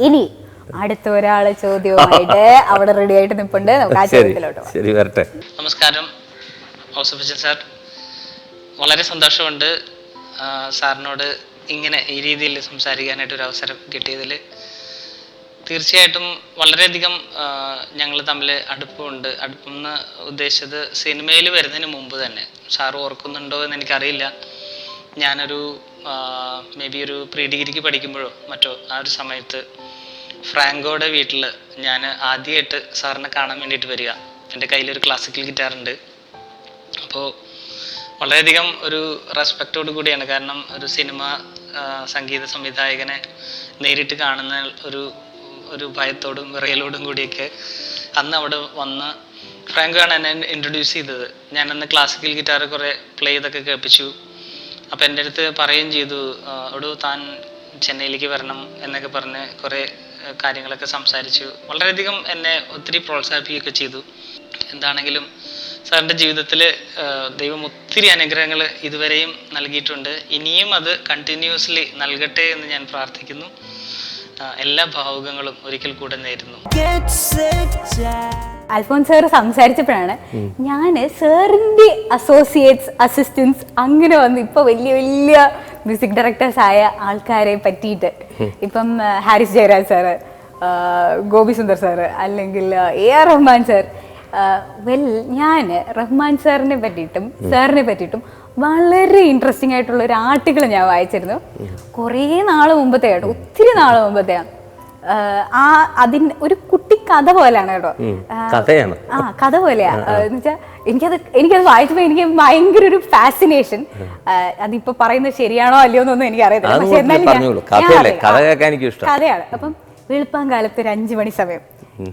ഇനി അടുത്ത ഒരാളെ ചോദ്യവുമായിട്ട് അവിടെ റെഡി ആയിട്ട് നിൽപ്പുണ്ട് നമുക്ക് ആ ശരി ചോദ്യത്തിലോട്ട് ശരി വരട്ടെ. നമസ്കാരം. ഔസഫിച്ചൻ സാർ. വളരെ സന്തോഷമുണ്ട് സാറിനോട് ഇങ്ങനെ ഈ രീതിയിൽ സംസാരിക്കാനായിട്ട് ഒരു അവസരം കിട്ടിയതിൽ. തീർച്ചയായിട്ടും വളരെയധികം ഞങ്ങൾ തമ്മിൽ അടുപ്പമുണ്ട്. അടുപ്പം എന്ന് ഉദ്ദേശിച്ചത് സിനിമയിൽ വരുന്നതിന് മുമ്പ് തന്നെ. സാർ ഓർക്കുന്നുണ്ടോ എന്ന് എനിക്കറിയില്ല. ഞാനൊരു മേ ബി ഒരു പ്രീ ഡിഗ്രിക്ക് പഠിക്കുമ്പോഴോ മറ്റോ ആ ഒരു സമയത്ത് ഫ്രാങ്കോയുടെ വീട്ടിൽ ഞാൻ ആദ്യമായിട്ട് സാറിനെ കാണാൻ വേണ്ടിയിട്ട് വരിക. എന്റെ കയ്യിലൊരു ക്ലാസിക്കൽ ഗിറ്റാർ ഉണ്ട്. അപ്പോൾ വളരെയധികം ഒരു റെസ്പെക്റ്റോട് കൂടിയാണ്. കാരണം ഒരു സിനിമ സംഗീത സംവിധായകനെ നേരിട്ട് കാണുന്ന ഒരു ഒരു ഭയത്തോടും വിറയലോടും കൂടിയൊക്കെ അന്ന് അവിടെ വന്ന് ഫ്രാങ്കാണ് എന്നെ ഇൻട്രൊഡ്യൂസ് ചെയ്തത്. ഞാൻ അന്ന് ക്ലാസിക്കൽ ഗിറ്റാർ കുറേ പ്ലേ ചെയ്തൊക്കെ കേൾപ്പിച്ചു. അപ്പം എന്റെ അടുത്ത് പറയുകയും ചെയ്തു അവിടെ താൻ ചെന്നൈയിലേക്ക് വരണം എന്നൊക്കെ പറഞ്ഞ് കുറേ കാര്യങ്ങളൊക്കെ സംസാരിച്ചു. വളരെയധികം എന്നെ ഒത്തിരി പ്രോത്സാഹിപ്പിക്കുകയൊക്കെ ചെയ്തു. എന്താണെങ്കിലും സാറിന്റെ ജീവിതത്തിൽ ദൈവം ഒത്തിരി അനുഗ്രഹങ്ങൾ ഇതുവരെയും നൽകിയിട്ടുണ്ട്. ഇനിയും അത് കണ്ടിന്യൂസ്ലി നൽകട്ടെ എന്ന് ഞാൻ പ്രാർത്ഥിക്കുന്നു. എല്ലാ ഭാവുകങ്ങളും ഒരിക്കൽ കൂടെ നേരുന്നു. അൽഫോൻസ് സാർ സംസാരിച്ചപ്പോഴാണ് ഞാൻ സാറിന്റെ അസോസിയേറ്റ്സ് അസിസ്റ്റൻസ് അങ്ങനെ വന്ന് ഇപ്പോൾ വലിയ വലിയ മ്യൂസിക് ഡയറക്ടേഴ്സ് ആയ ആൾക്കാരെ പറ്റിയിട്ട്. ഇപ്പം ഹാരിസ് ജയരാജ് സാറ് ഗോപി സുന്ദർ സാറ് അല്ലെങ്കിൽ A R Rahman sir. Well ഞാൻ റഹ്മാൻ സാറിനെ പറ്റിയിട്ടും സാറിനെ പറ്റിയിട്ടും വളരെ ഇൻട്രസ്റ്റിംഗ് ആയിട്ടുള്ള ഒരു ആർട്ടിക്കിൾ ഞാൻ വായിച്ചിരുന്നു. കുറേ നാൾ മുമ്പത്തെയാണ് ഒത്തിരി നാൾ മുമ്പത്തെയാണ്. ആ അതിന് ഒരു കുട്ടി കഥ പോലെയാണ് കേട്ടോ. കഥയാണ്. ആ കഥ പോലെയാ. എന്ന് വെച്ചാൽ എനിക്കത് എനിക്കത് വായിച്ചപ്പോ എനിക്ക് ഭയങ്കര ഒരു ഫാസിനേഷൻ അതിപ്പോ പറയുന്നത് ശരിയാണോ അല്ലയോ എന്നൊന്നും എനിക്ക് അറിയത്തില്ല പക്ഷെ എന്നാലും. കഥയാണ്. അപ്പം വെളുപ്പം കാലത്ത് ഒരു അഞ്ചു മണി സമയം.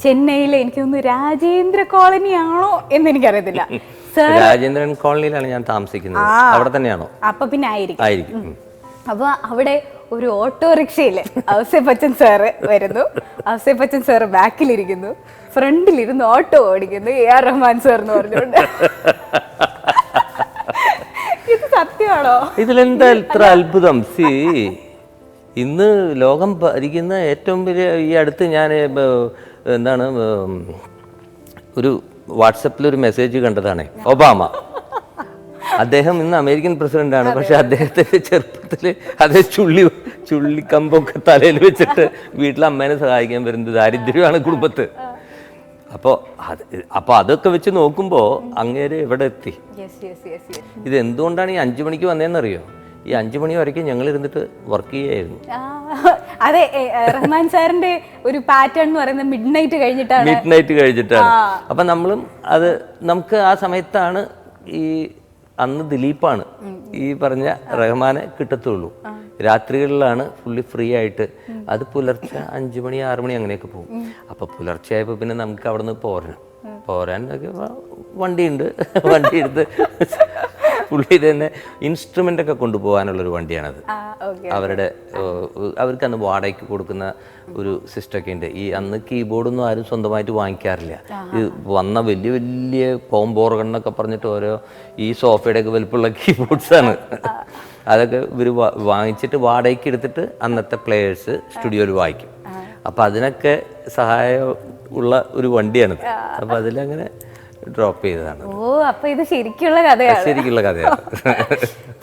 ചെന്നൈയിലെ എനിക്ക് തോന്നുന്നു രാജേന്ദ്ര കോളനി ആണോ എന്ന് എനിക്കറിയത്തില്ല. രാജേന്ദ്രൻ കോളനിയിലാണ് ഞാൻ താമസിക്കുന്നത്. അവിടെ തന്നെയാണോ? അപ്പൊ പിന്നെ ആയിരിക്കും. ആയിരിക്കും. അപ്പൊ അവിടെ ഒരു ഓട്ടോറിക്ഷയിൽ ഓട്ടോറിക്ഷയിൽ പച്ചൻ സാറ് വരുന്നു. ഔസേപ്പച്ചൻ സാറ് ബാക്കിലിരിക്കുന്നു. ഫ്രണ്ടിലിരുന്ന് ഓട്ടോ ഓടിക്കുന്നു. എ ആർ റഹ്മാൻ സാർ എന്ന് പറഞ്ഞുകൊണ്ട്. ഇത് സത്യമാണോ? ഇതിലെന്താ ഇത്ര അത്ഭുതം? സി ഇന്ന് ലോകം ഭരിക്കുന്ന ഏറ്റവും വലിയ ഈ അടുത്ത് ഞാൻ എന്താണ് ഒരു വാട്സപ്പിൽ ഒരു മെസ്സേജ് കണ്ടതാണ്. ഒബാമ. അദ്ദേഹം ഇന്ന് അമേരിക്കൻ പ്രസിഡന്റ് ആണ്. പക്ഷെ അദ്ദേഹത്തിന്റെ ചെറുപ്പത്തിൽ അതേ ചുള്ളി ചുള്ളിക്കമ്പൊക്കെ തലയിൽ വെച്ചിട്ട് വീട്ടിലെ അമ്മേനെ സഹായിക്കാൻ വരുന്നത് ദാരിദ്ര്യമാണ് കുടുംബത്ത്. അപ്പോൾ അത് അപ്പോൾ അതൊക്കെ വെച്ച് നോക്കുമ്പോൾ അങ്ങേര് എവിടെ എത്തി? ഇത് എന്തുകൊണ്ടാണ് ഈ അഞ്ചു മണിക്ക് വന്നതെന്നറിയോ ഈ അഞ്ചു മണി വരയ്ക്കും ഞങ്ങൾ ഇരുന്നിട്ട് വർക്ക് ചെയ്യായിരുന്നു. അതെ റഹ്മാൻ സാറിന്റെ ഒരു പാറ്റേൺ എന്ന് പറയുന്നത് മിഡ് നൈറ്റ് കഴിഞ്ഞിട്ടാണ്. മിഡ് നൈറ്റ് കഴിഞ്ഞിട്ടാണ് അപ്പം നമ്മളും അത് നമുക്ക് ആ സമയത്താണ് ഈ അന്ന് ദിലീപാണ് ഈ പറഞ്ഞ റഹ്മാനെ കിട്ടത്തുള്ളൂ. രാത്രികളിലാണ് ഫുള്ളി ഫ്രീ ആയിട്ട് അത് പുലർച്ചെ അഞ്ചു മണി ആറു മണി അങ്ങനെയൊക്കെ പോകും. അപ്പൊ പുലർച്ചെ പിന്നെ നമുക്ക് അവിടെ നിന്ന് പോരണം. പോരാൻ വണ്ടിയുണ്ട്. വണ്ടി എടുത്ത് പുള്ളി തന്നെ ഇൻസ്ട്രുമെന്റ് ഒക്കെ കൊണ്ടുപോകാനുള്ളൊരു വണ്ടിയാണത്. അവരുടെ അവർക്ക് അന്ന് വാടകയ്ക്ക് കൊടുക്കുന്ന ഒരു സിസ്റ്റമൊക്കെ ഉണ്ട്. ഈ അന്ന് കീബോർഡൊന്നും ആരും സ്വന്തമായിട്ട് വാങ്ങിക്കാറില്ല. ഇത് വന്ന വലിയ വലിയ കോംബോർഗൺ എന്നൊക്കെ പറഞ്ഞിട്ട് ഓരോ ഈ സോഫയുടെ ഒക്കെ വലിപ്പമുള്ള കീബോർഡ്സാണ് അതൊക്കെ ഇവർ വാങ്ങിച്ചിട്ട് വാടകയ്ക്ക് എടുത്തിട്ട് അന്നത്തെ പ്ലേയേഴ്സ് സ്റ്റുഡിയോയിൽ വായിക്കും. അപ്പോൾ അതിനൊക്കെ സഹായം ഉള്ള ഒരു വണ്ടിയാണിത്. അപ്പോൾ അതിലങ്ങനെ ഡ്രോപ്പ് ചെയ്തതാണ്. ഓ അപ്പൊ ഇത് ശരിക്കുള്ള കഥയാണ്. ശരിക്കുള്ള കഥയാണ്.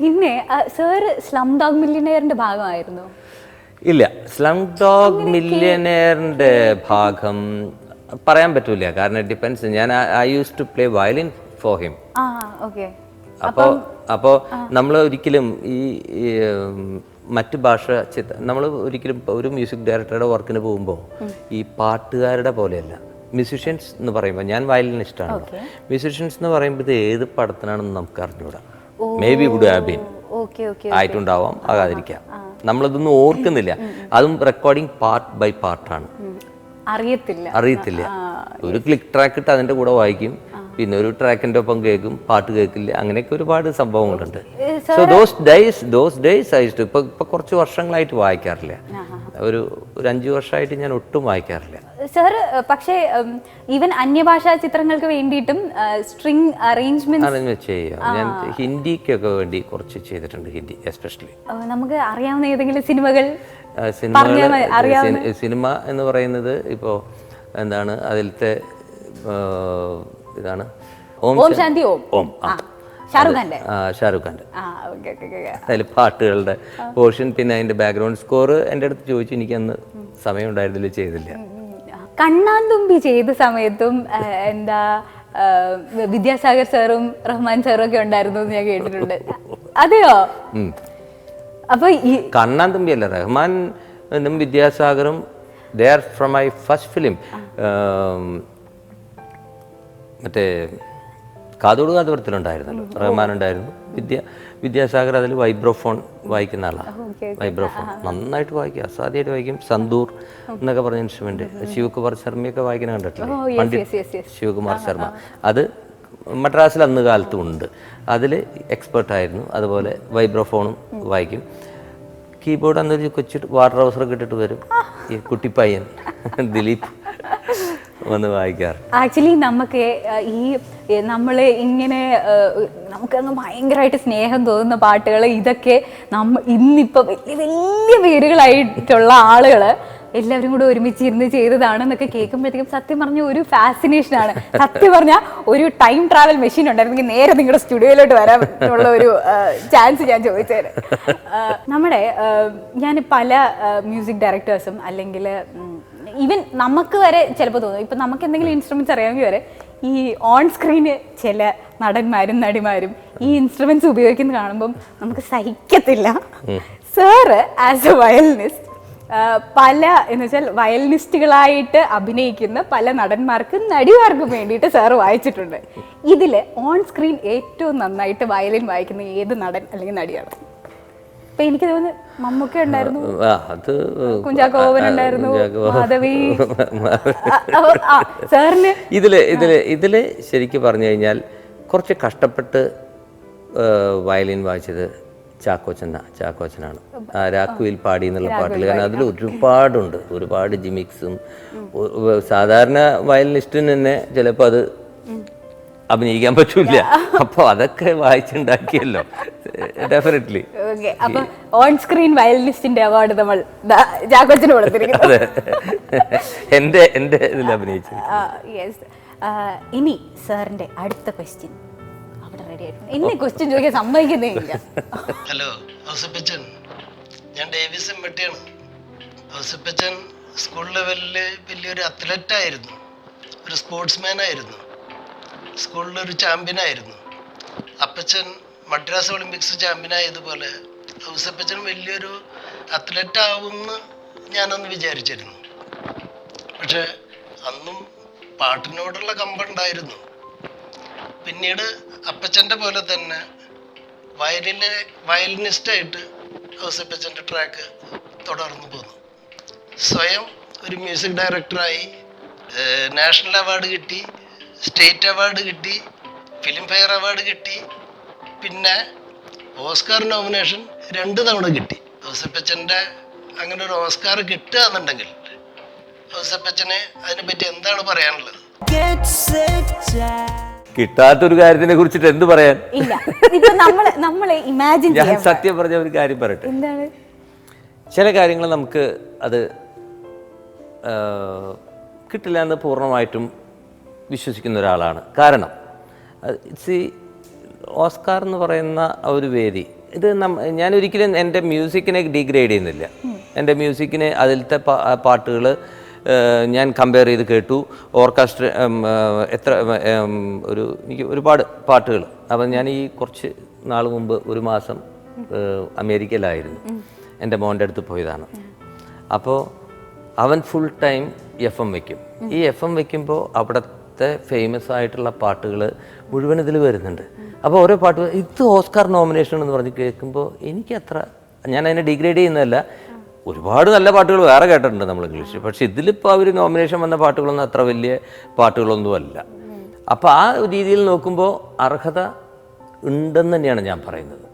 പിന്നെ സാർ സ്ലം ഡോഗ് മില്യനെയറിന്റെ ഭാഗമായിരുന്നു? ഇല്ല സ്ലം ഡോഗ് മില്യനെയറിന്റെ ഭാഗം പറയാൻ പറ്റൂല. കാരണം ഡിപ്പെൻസ് ഞാൻ I use to play violin for him ah okay അപ്പോൾ അപ്പോൾ നമ്മൾ ഒരിക്കലും ഈ, മറ്റ് ഭാഷ ചിത്ര നമ്മൾ ഒരിക്കലും ഒരു മ്യൂസിക് ഡയറക്ടറുടെ വർക്കിന് പോകുമ്പോൾ ഈ പാട്ടുകാരുടെ പോലെയല്ല. മ്യൂസിഷ്യൻസ് എന്ന് പറയുമ്പോൾ ഞാൻ വയലിനിസ്റ്റാണ് മ്യൂസിഷ്യൻസ് എന്ന് പറയുമ്പോൾ ഇത് ഏത് പടത്തിനാണെന്ന് നമുക്ക് അറിഞ്ഞുകൂടാ may be would have been okay okay ആയിട്ടുണ്ടാവാം ആകാതിരിക്കാം. നമ്മളിതൊന്നും ഓർക്കുന്നില്ല. അതും റെക്കോർഡിംഗ് പാർട്ട് ബൈ പാർട്ടാണ് അറിയത്തില്ല. അറിയത്തില്ല. ഒരു ക്ലിക്ക് ട്രാക്ക് ഇട്ട് അതിന്റെ കൂടെ വായിക്കും. പിന്നെ ഒരു ട്രാക്കിന്റെ ഒപ്പം കേൾക്കും പാട്ട് കേൾക്കില്ല. അങ്ങനെയൊക്കെ ഒരുപാട് സംഭവങ്ങളുണ്ട്. So those days those days ആയിട്ട് ഇപ്പൊ ഇപ്പൊ കുറച്ച് വർഷങ്ങളായിട്ട് വായിക്കാറില്ല. ഒരു ഒരു അഞ്ചു വർഷമായിട്ട് ഞാൻ ഒട്ടും വായിക്കാറില്ല. സാർ പക്ഷേ ഈവൻ അന്യഭാഷാ ചിത്രങ്ങൾക്ക് വേണ്ടിയിട്ടും സ്ട്രിങ് അറേഞ്ച്മെന്റ് ഞാൻ ഹിന്ദിക്കൊക്കെ വേണ്ടി കുറച്ച് ചെയ്തിട്ടുണ്ട് ഹിന്ദി എസ്പെഷ്യലി. നമുക്ക് അറിയാവുന്ന ഏതെങ്കിലും സിനിമകൾ സിനിമ എന്ന് പറയുന്നത് ഇപ്പോൾ എന്താണ് അതിലത്തെ ഇതാണ് ഓം ശാന്തി ഓം. ഓം ഷാറുഖ് ഖാന്റെ അതിൽ പാട്ടുകളുടെ പോർഷൻ പിന്നെ അതിന്റെ ബാക്ക്ഗ്രൗണ്ട് സ്കോർ എന്റെ അടുത്ത് ചോദിച്ചു എനിക്കന്ന് സമയം ഉണ്ടായിരുന്നില്ല ചെയ്തില്ല. കണ്ണാന്തുമ്പി ചെയ്ത സമയത്തും എന്താ വിദ്യാസാഗർ സാറും റഹ്മാൻ സാറും ഒക്കെ ഉണ്ടായിരുന്നു എന്ന് ഞാൻ കേട്ടിട്ടുണ്ട്. അതെയോ. അപ്പൊ ഈ കണ്ണാൻ അല്ല Rahman വിദ്യാസാഗറും they are from my first film മറ്റേ കാതോട് കാതോരത്തിലുണ്ടായിരുന്നല്ലോ റഹ്മാൻ ഉണ്ടായിരുന്നു. വിദ്യ വിദ്യാസാഗർ അതിൽ വൈബ്രോഫോൺ വായിക്കുന്ന ആളാണ് വൈബ്രോഫോൺ. നന്നായിട്ട് വായിക്കും. അസാധ്യമായിട്ട് വായിക്കും. സന്തൂർ എന്നൊക്കെ പറഞ്ഞ ഇൻസ്ട്രുമെന്റ്. ശിവകുമാർ ശർമ്മയൊക്കെ വായിക്കുന്ന കണ്ടിട്ടില്ലേ? പണ്ഡിറ്റ് ശിവകുമാർ ശർമ്മ. അത് മദ്രാസിൽ അന്ന് കാലത്തും ഉണ്ട്. അതിൽ എക്സ്പേർട്ടായിരുന്നു അതുപോലെ വൈബ്രോഫോണും വായിക്കും. കീബോർഡ് അന്നൊരു കൊച്ചു വാട്ടർ ഹൗസർ കിട്ടിട്ട് വരും. ഈ കുട്ടിപ്പയ്യൻ ദിലീപ്. വന്ന് വായിക്കാറ്. ആക്ച്വലി നമുക്ക് ഈ നമ്മൾ ഇങ്ങനെ നമുക്കങ്ങ് ഭയങ്കരമായിട്ട് സ്നേഹം തോന്നുന്ന പാട്ടുകൾ ഇതൊക്കെ നമ്മ ഇന്നിപ്പോൾ വലിയ വലിയ പേരുകളായിട്ടുള്ള ആളുകൾ എല്ലാവരും കൂടെ ഇരുന്ന് ചെയ്തതാണെന്നൊക്കെ കേൾക്കുമ്പോഴത്തേക്കും സത്യം പറഞ്ഞ ഒരു ഫാസിനേഷൻ ആണ്. സത്യം പറഞ്ഞാൽ ഒരു ടൈം ട്രാവൽ മെഷീൻ ഉണ്ടായിരുന്നെങ്കിൽ നേരെ നിങ്ങളുടെ സ്റ്റുഡിയോയിലോട്ട് വരാൻ ഉള്ള ഒരു ചാൻസ് ഞാൻ ചോദിച്ചേനെ. നമ്മുടെ ഞാൻ പല മ്യൂസിക് ഡയറക്ടേഴ്സും അല്ലെങ്കിൽ ഈവൻ നമുക്ക് വരെ ചിലപ്പോൾ തോന്നും. ഇപ്പം നമുക്ക് എന്തെങ്കിലും ഇൻസ്ട്രുമെന്റ്സ് അറിയാമെങ്കിൽ വരെ ഈ ഓൺ സ്ക്രീന് ചില നടന്മാരും നടിമാരും ഈ ഇൻസ്ട്രുമെന്റ്സ് ഉപയോഗിക്കുന്നത് കാണുമ്പം നമുക്ക് സഹിക്കത്തില്ല. സാറ് ആസ് എ വയലിനിസ്റ്റ് പല എന്ന് വെച്ചാൽ വയലിനിസ്റ്റുകളായിട്ട് അഭിനയിക്കുന്ന പല നടന്മാർക്കും നടിമാർക്കും വേണ്ടിയിട്ട് സാറ് വായിച്ചിട്ടുണ്ട്. ഇതിൽ ഓൺ സ്ക്രീൻ ഏറ്റവും നന്നായിട്ട് വയലിൻ വായിക്കുന്ന ഏത് നടൻ അല്ലെങ്കിൽ നടിയാണ്? ഇപ്പൊ എനിക്ക് തോന്നുന്നു മമ്മൂക്ക ഉണ്ടായിരുന്നു. അത് കുഞ്ചാക്കോ ഉണ്ടായിരുന്നു മാധവി. സാറിന് ഇതിൽ ഇതിൽ ഇതിൽ ശരിക്കും പറഞ്ഞു കഴിഞ്ഞാൽ കുറച്ച് കഷ്ടപ്പെട്ട് വയലിൻ വായിച്ചത് ചാക്കോച്ചന ചാക്കോച്ചനാണ് ആ രാക്കുയിൽ പാടി എന്നുള്ള പാട്ടിൽ കാരണം അതിൽ ഒരുപാടുണ്ട്. ഒരുപാട് ജിമിക്സും സാധാരണ വയലിനിസ്റ്റിന് തന്നെ ചിലപ്പോൾ അത് അഭിനയിക്കാൻ പറ്റൂല അപ്പോൾ അതൊക്കെ വായിച്ചുണ്ടാക്കിയല്ലോ. ഡെഫിനറ്റ്ലി ഓക്കെ അപ്പൊ ഓൺ സ്ക്രീൻ വയലിനിസ്റ്റിന്റെ അവാർഡ് നമ്മൾ എന്റെ എന്റെ ഇതിൽ അഭിനയിച്ചു യെസ് ഇനി സാറിന്റെ അടുത്ത ക്വസ്റ്റ്യൻ അവിടെ റെഡി ആയിട്ടുണ്ട്. എന്നെ ക്വസ്റ്റ്യൻ ചോദിക്കാൻ സമ്മതിക്കുന്നേ ഇല്ല. ഹലോ ഔസപ്പച്ചൻ ഞാൻ ഡേവിസ് എമ്പട്ടിയാണ് ഔസപ്പച്ചൻ സ്കൂൾ ലെവലിൽ വലിയൊരു അത്ലറ്റ് ആയിരുന്നു. ഒരു സ്പോർട്സ്മാൻ ആയിരുന്നു. ചാമ്പ്യൻ ആയിരുന്നു അപ്പച്ചൻ മദ്രാസ് ഒളിമ്പിക്സ് ചാമ്പ്യൻ ആയതുപോലെ ഔസപ്പച്ചൻ വലിയൊരു അത്ലറ്റ് ആവുമെന്ന് ഞാനന്ന് വിചാരിച്ചിരുന്നു. പക്ഷെ അന്നും പാട്ടിനോടുള്ള കമ്പുണ്ടായിരുന്നു. പിന്നീട് അപ്പച്ചന്റെ പോലെ തന്നെ വയലിലെ വയലിനിസ്റ്റായിട്ട് ഔസപ്പച്ചന്റെ ട്രാക്ക് തുടർന്നു പോന്നു. സ്വയം ഒരു മ്യൂസിക് ഡയറക്ടറായി നാഷണൽ അവാർഡ് കിട്ടി. സ്റ്റേറ്റ് അവാർഡ് കിട്ടി ഫിലിം ഫെയർ അവാർഡ് കിട്ടി പിന്നെ ഓസ്കാർ നോമിനേഷൻ രണ്ട് തവണ കിട്ടി. ഔസപ്പച്ചന്റെ അങ്ങനെ ഒരു ഓസ്കാർ കിട്ടുക എന്നുണ്ടെങ്കിൽ ഔസപ്പച്ചനെ അതിനെപ്പറ്റി എന്താണ് പറയാനുള്ളത്? കിട്ടാത്തൊരു കാര്യത്തിനെ കുറിച്ചിട്ട് എന്ത് പറയാൻ? ഇല്ല. ഇപ്പൊ നമ്മൾ നമ്മളെ ഇമാജിൻ ഞാൻ സത്യം പറഞ്ഞ ഒരു കാര്യം പറയട്ടെ. എന്താണ്? ചില കാര്യങ്ങൾ നമുക്ക് അത് കിട്ടില്ല എന്ന് പൂർണമായിട്ടും വിശ്വസിക്കുന്ന ഒരാളാണ്. കാരണം സി ഓസ്കാർ എന്ന് പറയുന്ന ഒരു വേദി ഇത് നമ്മ ഞാൻ ഒരിക്കലും എന്റെ മ്യൂസിക്കിനെ ഡിഗ്രേഡ് ചെയ്യുന്നില്ല. എന്റെ മ്യൂസിക്കിനെ അതിലത്തെ പാട്ടുകൾ ഞാൻ കമ്പയർ ചെയ്ത് കേട്ടു. ഓർക്കസ്ട്ര എത്ര ഒരു എനിക്ക് ഒരുപാട് പാട്ടുകൾ. അപ്പം ഞാൻ ഈ കുറച്ച് നാൾ മുമ്പ് ഒരു മാസം അമേരിക്കയിലായിരുന്നു. എന്റെ മോന്റെ അടുത്ത് പോയതാണ്. അപ്പോൾ അവൻ ഫുൾ ടൈം എഫ് എം വയ്ക്കും. ഈ എഫ് എം വെക്കുമ്പോൾ അവിടുത്തെ ഫേമസ് ആയിട്ടുള്ള പാട്ടുകൾ മുഴുവൻ ഇതിൽ വരുന്നുണ്ട്. അപ്പോൾ ഓരോ പാട്ട് ഇത് ഓസ്കാർ നോമിനേഷൻ എന്ന് പറഞ്ഞ് കേൾക്കുമ്പോൾ എനിക്ക് അത്ര ഞാൻ അതിനെ ഡിഗ്രേഡ് ചെയ്യുന്നതല്ല. ഒരുപാട് നല്ല പാട്ടുകൾ വേറെ കേട്ടിട്ടുണ്ട് നമ്മൾ ഇംഗ്ലീഷിൽ പക്ഷേ ഇതിലിപ്പോൾ അവർ നോമിനേഷൻ വന്ന പാട്ടുകളൊന്നും അത്ര വലിയ പാട്ടുകളൊന്നും അല്ല. അപ്പോൾ ആ രീതിയിൽ നോക്കുമ്പോൾ അർഹത ഉണ്ടെന്ന് തന്നെയാണ് ഞാൻ പറയുന്നത്.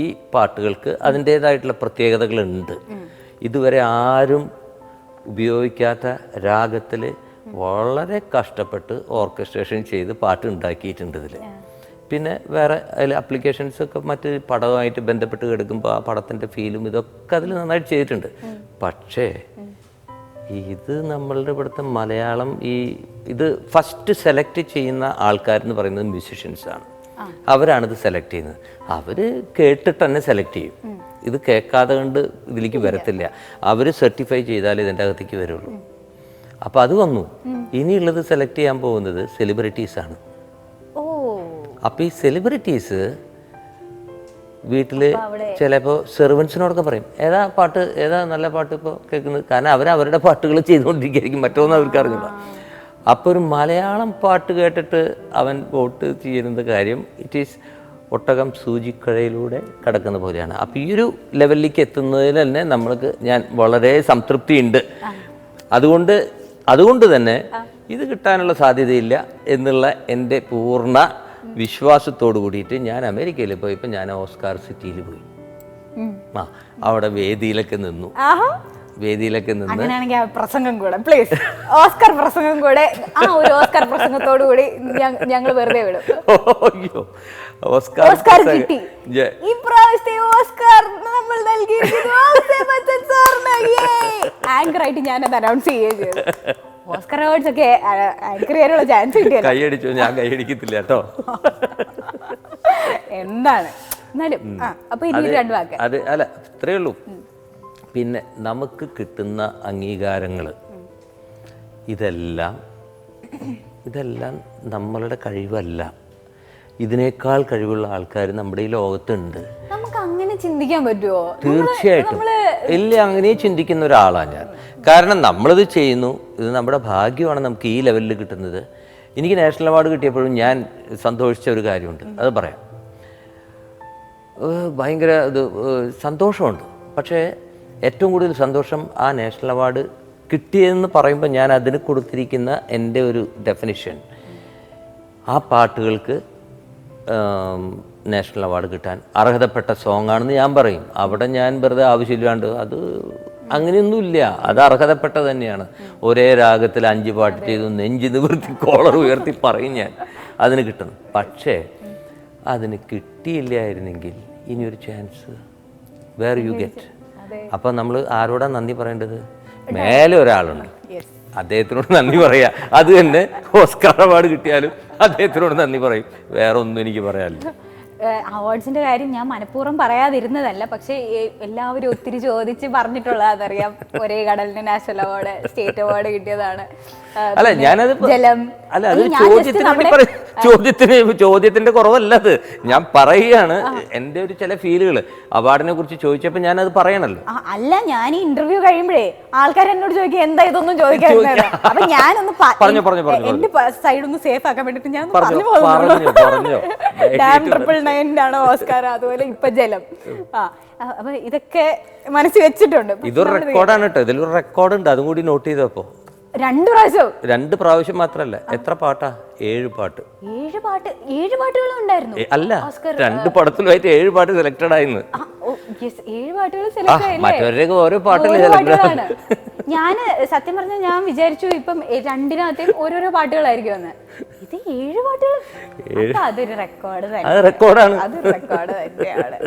ഈ പാട്ടുകൾക്ക് അതിന്റേതായിട്ടുള്ള പ്രത്യേകതകളുണ്ട്. ഇതുവരെ ആരും ഉപയോഗിക്കാത്ത രാഗത്തിൽ വളരെ കഷ്ടപ്പെട്ട് ഓർക്കസ്ട്രേഷൻ ചെയ്ത് പാട്ട് ഉണ്ടാക്കിയിട്ടുണ്ട് ഇതിൽ പിന്നെ വേറെ അതിൽ അപ്ലിക്കേഷൻസ് ഒക്കെ മറ്റ് പടവുമായിട്ട് ബന്ധപ്പെട്ട് കിടക്കുമ്പോൾ ആ പടത്തിന്റെ ഫീലും ഇതൊക്കെ അതിൽ നന്നായിട്ട് ചെയ്തിട്ടുണ്ട്. പക്ഷേ ഇത് നമ്മളുടെ ഇവിടുത്തെ മലയാളം ഈ ഇത് ഫസ്റ്റ് സെലക്ട് ചെയ്യുന്ന ആൾക്കാരെന്ന് പറയുന്നത് മ്യൂസിഷ്യൻസാണ് ആണ്. അവരാണ് ഇത് സെലക്ട് ചെയ്യുന്നത്. അവർ കേട്ടിട്ട് തന്നെ സെലക്ട് ചെയ്യും. ഇത് കേൾക്കാതെ കൊണ്ട് ഇതിലേക്ക് വരത്തില്ല. അവർ സർട്ടിഫൈ ചെയ്താലേ ഇതിന്റെ അകത്തേക്ക് വരുള്ളൂ. അപ്പോൾ അത് വന്നു. ഇനിയുള്ളത് സെലക്ട് ചെയ്യാൻ പോകുന്നത് സെലിബ്രിറ്റീസ് ആണ്. ഓ. അപ്പോൾ ഈ സെലിബ്രിറ്റീസ് വീട്ടിൽ ചിലപ്പോൾ സെർവൻസിനോടൊക്കെ പറയും ഏതാ പാട്ട് ഏതാ നല്ല പാട്ട് ഇപ്പോൾ കേൾക്കുന്നത്? കാരണം അവർ അവരുടെ പാട്ടുകൾ ചെയ്തുകൊണ്ടിരിക്കുകയായിരിക്കും മറ്റൊന്നും അവർക്ക് അറിഞ്ഞില്ല അപ്പോൾ ഒരു മലയാളം പാട്ട് കേട്ടിട്ട് അവൻ വോട്ട് ചെയ്യുന്നത് കാര്യം ഇറ്റ് ഈസ് ഒട്ടകം സൂചിക്കഴയിലൂടെ കടക്കുന്ന പോലെയാണ്. അപ്പോൾ ഈ ഒരു ലെവലിലേക്ക് എത്തുന്നതിൽ തന്നെ നമ്മൾക്ക് ഞാൻ വളരെ സംതൃപ്തിയുണ്ട്. അതുകൊണ്ട് അതുകൊണ്ട് തന്നെ ഇത് കിട്ടാനുള്ള സാധ്യതയില്ല എന്നുള്ള എന്റെ പൂർണ വിശ്വാസത്തോടു കൂടിയിട്ട് ഞാൻ അമേരിക്കയിൽ പോയപ്പോൾ ഞാൻ ഓസ്കാർ സിറ്റിയിൽ പോയി. ആ അവിടെ വേദിയിലൊക്കെ നിന്നു. വേദിയിലൊക്കെ നിന്ന് അങ്ങനെയാണെങ്കിൽ ആ പ്രസംഗം കൂടെ പ്ലീസ് ഓസ്കർ പ്രസംഗം കൂടെ ആ ഒരു ഓസ്കർ പ്രസംഗത്തോടു കൂടി ഞങ്ങൾ വെറുതെ വിടും. അയ്യോ ഓസ്കാർ ഓസ്കാർ കിട്ടി. നമ്മൾ ആങ്കർ ആയിട്ട് ഞാനത് അനൗൺസ് ചെയ്യുകയും ചെയ്തു. ഓസ്കർ അവാർഡ്സ് ഒക്കെ ആങ്കർ ചെയ്യാനുള്ള ചാൻസ് കിട്ടിയല്ലോ. കൈയടിച്ചു ഞാൻ കൈയടിക്കത്തില്ല കേട്ടോ. എന്താണ്? എന്നാലും അപ്പൊ ഇനി രണ്ട് വാക്ക്. അത് അല്ല ഇത്രയേ ഉള്ളൂ. പിന്നെ നമുക്ക് കിട്ടുന്ന അംഗീകാരങ്ങൾ ഇതെല്ലാം ഇതെല്ലാം നമ്മളുടെ കഴിവല്ല. ഇതിനേക്കാൾ കഴിവുള്ള ആൾക്കാർ നമ്മുടെ ഈ ലോകത്തുണ്ട്. നമുക്ക് അങ്ങനെ ചിന്തിക്കാൻ പറ്റുമോ തീർച്ചയായിട്ടും. ഇല്ല അങ്ങനെ ചിന്തിക്കുന്ന ഒരാളാണ് ഞാൻ. കാരണം നമ്മളിത് ചെയ്യുന്നു ഇത് നമ്മുടെ ഭാഗ്യമാണ് നമുക്ക് ഈ ലെവലിൽ കിട്ടുന്നത്. എനിക്ക് നാഷണൽ അവാർഡ് കിട്ടിയപ്പോഴും ഞാൻ സന്തോഷിച്ച ഒരു കാര്യമുണ്ട്. അത് പറയാം. ഭയങ്കര ഇത് സന്തോഷമുണ്ട്. പക്ഷേ ഏറ്റവും കൂടുതൽ സന്തോഷം ആ നാഷണൽ അവാർഡ് കിട്ടിയതെന്ന് പറയുമ്പോൾ ഞാൻ അതിന് കൊടുത്തിരിക്കുന്ന എന്റെ ഒരു ഡെഫിനിഷൻ ആ പാട്ടുകൾക്ക് നാഷണൽ അവാർഡ് കിട്ടാൻ അർഹതപ്പെട്ട സോങ് ആണെന്ന് ഞാൻ പറയും. അവിടെ ഞാൻ വെറുതെ ആവശ്യമില്ലാണ്ട് അത് അങ്ങനെയൊന്നുമില്ല. അത് അർഹതപ്പെട്ട തന്നെയാണ്. ഒരേ രാഗത്തിൽ അഞ്ച് പാട്ട് ചെയ്തു നെഞ്ച് നിവർത്തി കോളർ ഉയർത്തി പറയും ഞാൻ. അതിന് കിട്ടുന്നു പക്ഷേ അതിന് കിട്ടിയില്ലായിരുന്നെങ്കിൽ ഇനിയൊരു ചാൻസ് വേർ യു ഗെറ്റ് അപ്പം നമ്മൾ ആരോടാ നന്ദി പറയേണ്ടത്? മേലെ ഒരാളുണ്ട്. അദ്ദേഹത്തിനോട് നന്ദി പറയാ. അത് തന്നെ ഓസ്കാർ അവാർഡ് കിട്ടിയാലും അദ്ദേഹത്തിനോട് നന്ദി പറയും. വേറെ ഒന്നും എനിക്ക് പറയാനില്ല. അവാർഡ്സിന്റെ കാര്യം ഞാൻ മനഃപൂർവം പറയാതിരുന്നതല്ല പക്ഷേ എല്ലാവരും ഒത്തിരി ചോദിച്ച് പറഞ്ഞിട്ടുള്ള അതറിയാം ഒരേ കടലിന് നാഷണൽ അവാർഡ് സ്റ്റേറ്റ് അവാർഡ് കിട്ടിയതാണ്. അല്ല ഞാനത് ജലം. അല്ല അത് ചോദ്യത്തിന് ചോദ്യത്തിന് ചോദ്യത്തിന്റെ കുറവല്ല അത്. ഞാൻ പറയുകയാണ് എന്റെ ഒരു ചില ഫീലുകൾ അവാർഡിനെ കുറിച്ച് ചോദിച്ചപ്പോൾ ഞാൻ അത് പറയണല്ലോ അല്ല ഞാൻ ഈ ഇന്റർവ്യൂ കഴിയുമ്പോഴേ ആൾക്കാർ എന്നോട് ചോദിക്കുക എന്താ ഇതൊന്നും ചോദിക്കാൻ അപ്പൊ ഞാനൊന്ന് പറഞ്ഞു പറഞ്ഞു പറഞ്ഞോ, എന്റെ സൈഡ് ഒന്ന് സേഫ് ആക്കാൻ വേണ്ടിട്ട് ഞാൻ പറഞ്ഞു പറഞ്ഞു പറഞ്ഞോ, ആണ് ഓസ്കാർ അതുപോലെ ഇപ്പൊ ജലം. ആ അപ്പൊ ഇതൊക്കെ മനസ്സിൽ വെച്ചിട്ടുണ്ട്. ഇതൊരു റെക്കോർഡാണ് കേട്ടോ. ഇതിലൊരു റെക്കോർഡ് ഉണ്ട്. അതും കൂടി നോട്ട് ചെയ്തപ്പോ രണ്ടു പ്രാവശ്യം. രണ്ട് പ്രാവശ്യം മാത്രല്ല. എത്ര പാട്ടാ? ഏഴ് പാട്ട്. ഏഴ് പാട്ട് ഏഴ് പാട്ടുകളും ഉണ്ടായിരുന്നു. അല്ല രണ്ട് പടത്തിലുമായിട്ട് ഏഴ് പാട്ട് സെലക്ടഡ് ആയിരുന്നു പാട്ടുകൾ മറ്റവരുടെയൊക്കെ ഓരോ സെലക്ടഡ് പാട്ടുകളാണ്. ഞാൻ സത്യം പറഞ്ഞാൽ ഞാൻ വിചാരിച്ചു ഇപ്പം രണ്ടിനകത്തേക്ക് രണ്ടിനകത്തേം ഓരോരോ പാട്ടുകളായിരിക്കും എന്ന്. ഇത് ഏഴ് പാട്ടുകൾ? അതൊരു റെക്കോർഡ് അത് തന്നെ റെക്കോർഡാണ് അത് റെക്കോർഡ് തന്നെയാണ്.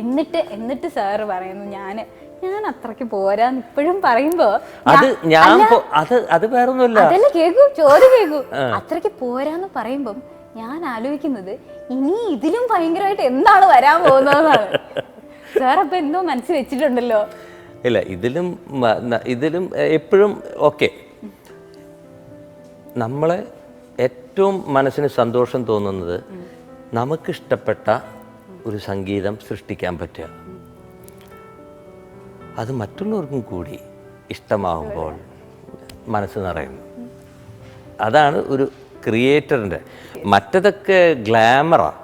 എന്നിട്ട് എന്നിട്ട് സാറ് പറയുന്നു ഞാൻ ഞാൻ അത്രയ്ക്ക് പോരാന്ന് ഇപ്പോഴും പറയുമ്പോ അത് ഞാൻ അത് അത് വേറൊന്നുമില്ല. അതല്ല കേക്കൂ ചോദ്യം കേക്കൂ. അത്രയ്ക്ക് പോരാന്ന് പറയുമ്പം ഞാൻ ആലോചിക്കുന്നത് ഇനി ഇതിലും ഭയങ്കരമായിട്ട് എന്താണ് വരാൻ പോകുന്നതെന്നാണ്. സാർ അപ്പൊ എന്തോ മനസ്സിൽ വെച്ചിട്ടുണ്ടല്ലോ. ഇല്ല ഇതിലും ഇതിലും എപ്പോഴും ഓക്കെ. നമ്മളെ ഏറ്റവും മനസ്സിന് സന്തോഷം തോന്നുന്നത് നമുക്കിഷ്ടപ്പെട്ട ഒരു സംഗീതം സൃഷ്ടിക്കാൻ പറ്റുക. അത് മറ്റുള്ളവർക്കും കൂടി ഇഷ്ടമാകുമ്പോൾ മനസ്സ് നിറയുന്നു അതാണ് ഒരു ക്രിയേറ്ററിന്റെ. മറ്റതൊക്കെ ഗ്ലാമറാണ്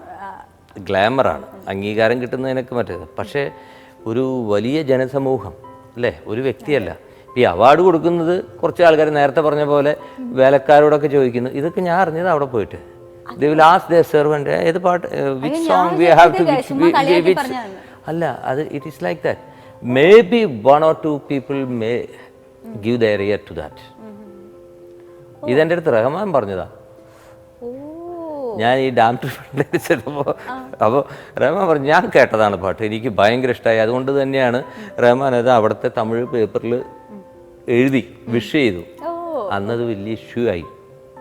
ഗ്ലാമറാണ്. അംഗീകാരം കിട്ടുന്നതിനൊക്കെ മറ്റേത്. പക്ഷേ ഒരു വലിയ ജനസമൂഹം അല്ലേ? ഒരു വ്യക്തിയല്ല. ഈ അവാർഡ് കൊടുക്കുന്നത് കുറച്ച് ആൾക്കാർ നേരത്തെ പറഞ്ഞ പോലെ വേലക്കാരോടൊക്കെ ചോദിക്കുന്നു. ഇതൊക്കെ ഞാൻ അറിഞ്ഞത് അവിടെ പോയിട്ട്. They will as the servant ഏത് പാട്ട് which song we have to which which അല്ല അത് it is like that may be one or two people may give their ear to that ഇതെന്റെ അടുത്ത് റഹ്മാൻ പറഞ്ഞതാ. ഓ ഞാൻ ഈ ഡാം ട്രിപ്പിൽ ചെന്നപ്പോൾ അപ്പോൾ റഹ്മാൻ പറഞ്ഞു ഞാൻ കേട്ടതാണ് പാട്ട്. എനിക്ക് ഭയങ്കര ഇഷ്ടമായി അതുകൊണ്ട് തന്നെയാണ് റഹ്മാൻ അത് അവിടുത്തെ തമിഴ് പേപ്പറിൽ എഴുതി വിഷ് ചെയ്തു. അന്നത് വലിയ ഇഷ്യൂ ആയി.